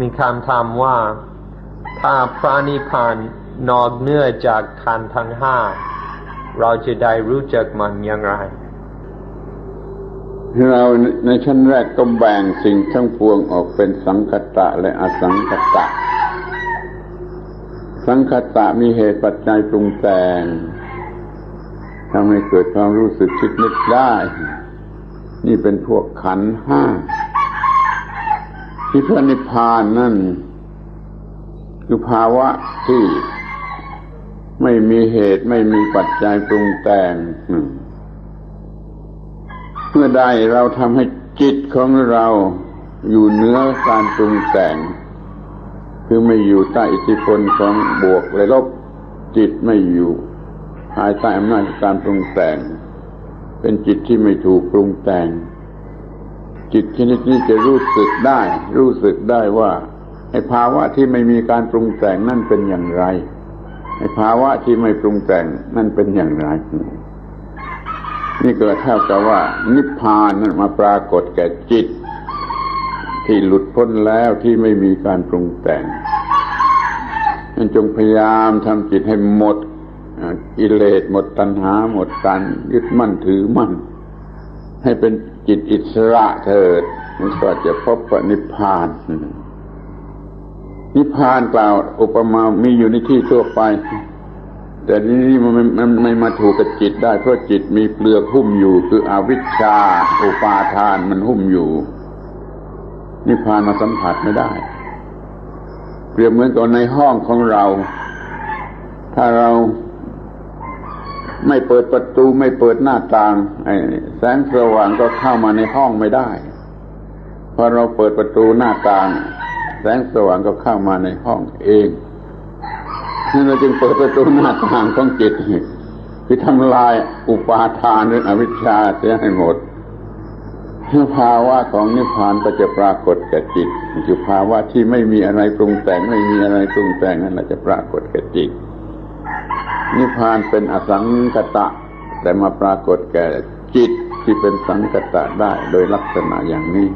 มีคำถามว่า ถ้าพระนิพพานนอกเนื้อจากขันธ์ทั้งห้า เราจะได้รู้จักมันอย่างไร เราในชั้นแรกก็แบ่งสิ่งทั้งปวงออกเป็นสังคตะและอสังคตะ สังคตะมีเหตุปัจจัยปรุงแต่งทำให้เกิดความรู้สึกคิดนึกได้ นี่เป็นพวกขันธ์ห้า ที่พระนิพพานนั่น คือภาวะที่ไม่มีเหตุไม่มีปัจจัยปรุงแต่งเมื่อใดเราทำให้จิตของเราอยู่เหนือการปรุงแต่ง คือไม่อยู่ใต้อิทธิพลของบวกและลบจิตไม่อยู่ภายใต้อำนาจการปรุงแต่ง เป็นจิตที่ไม่ถูกปรุงแต่ง จิตชนิดนี้จะรู้สึกได้ รู้สึกได้ว่าไอ้ภาวะที่ไม่มีการปรุงแต่งนั่นเป็นอย่างไรไอ้ภาวะที่ไม่ปรุงแต่งนั่นเป็นอย่างไรนี่ก็เท่ากับว่า นิพพานนั้นมาปรากฏแก่จิต ที่หลุดพ้นแล้วที่ไม่มีการปรุงแต่งนั่นจงพยายามทำจิตให้หมดกิเลสหมดตัณหา หมดการยึดมั่นถือมั่น ให้เป็น จิตอิสระเถิด มันก็จะพบกับนิพพานนิพพานกล่าวอุปมามีอยู่ในที่ทั่วไป แต่นี่มันมันไม่มาถูกกับจิตได้เพราะจิตมีเปลือกหุ้มอยู่ คืออวิชชา อุปาทานมันหุ้มอยู่ นิพพานมาสัมผัสไม่ได้ เปรียบเหมือนกับในห้องของเรา ถ้าเรา ไม่เปิดประตูไม่เปิดหน้าต่างไอ้แสงสว่างก็เข้ามาในห้องไม่ได้พอเราเปิดประตูหน้าต่าง แสงสว่างก็เข้ามาในห้องเองนั่นเราจึงเปิดประตูหน้าต่างของจิตคือทำลายอุปาทานหรืออวิชชาเสียให้หมดภาวะของนิพพานก็จะปรากฏแก่จิตคือภาวะที่ไม่มีอะไรปรุงแต่งไม่มีอะไรปรุงแต่งนั่นแหละจะปรากฏแก่จิต นิพพานเป็นอสังกตะ แต่มาปรากฏแก่จิตที่เป็นสังกตะได้โดยลักษณะอย่างนี้